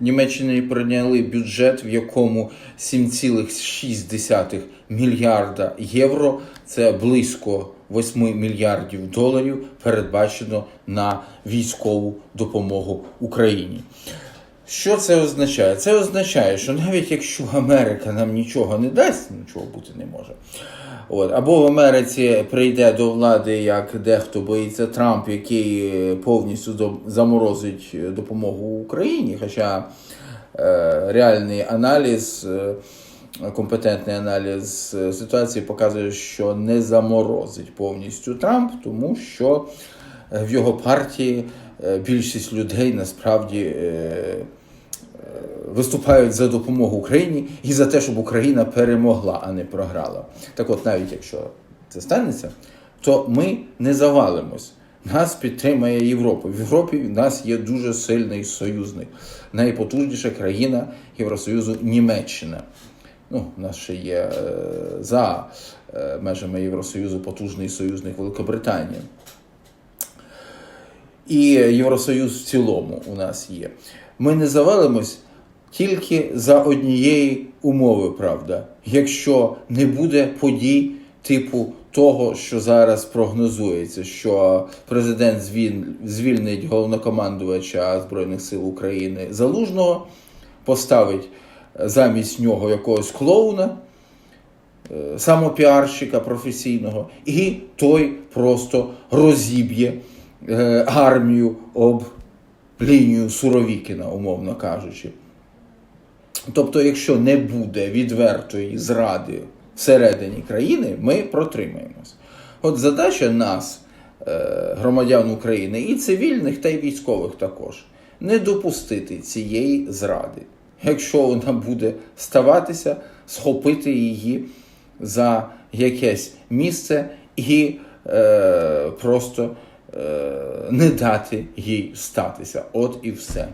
Німеччині прийняли бюджет, в якому 7,6 мільярда євро, це близько 8 мільярдів доларів, передбачено на військову допомогу Україні. Що це означає? Це означає, що навіть якщо Америка нам нічого не дасть, нічого бути не може. От, або в Америці прийде до влади, як дехто боїться Трамп, який повністю заморозить допомогу Україні. Хоча е, реальний аналіз, е, компетентний аналіз е, ситуації показує, що не заморозить повністю Трамп, тому що е, в його партії е, більшість людей насправді. е, виступають за допомогу Україні і за те, щоб Україна перемогла, а не програла. Так от, навіть якщо це станеться, то ми не завалимось. Нас підтримає Європа. В Європі в нас є дуже сильний союзник. Найпотужніша країна Євросоюзу Німеччина. Ну, у нас ще є е, за е, межами Євросоюзу потужний союзник Великобританія. І Євросоюз в цілому у нас є. Ми не завалимось тільки за однієї умови, правда, якщо не буде подій типу того, що зараз прогнозується, що президент звільнить головнокомандувача Збройних сил України Залужного, поставить замість нього якогось клоуна, е, самопіарщика професійного, і той просто розіб'є е, армію об лінію Суровікіна, умовно кажучи. Тобто, якщо не буде відвертої зради всередині країни, ми протримаємось. От задача нас, е, громадян України, і цивільних, та й військових також, не допустити цієї зради. Якщо вона буде ставатися, схопити її за якесь місце і е, просто е, не дати їй статися. От і все.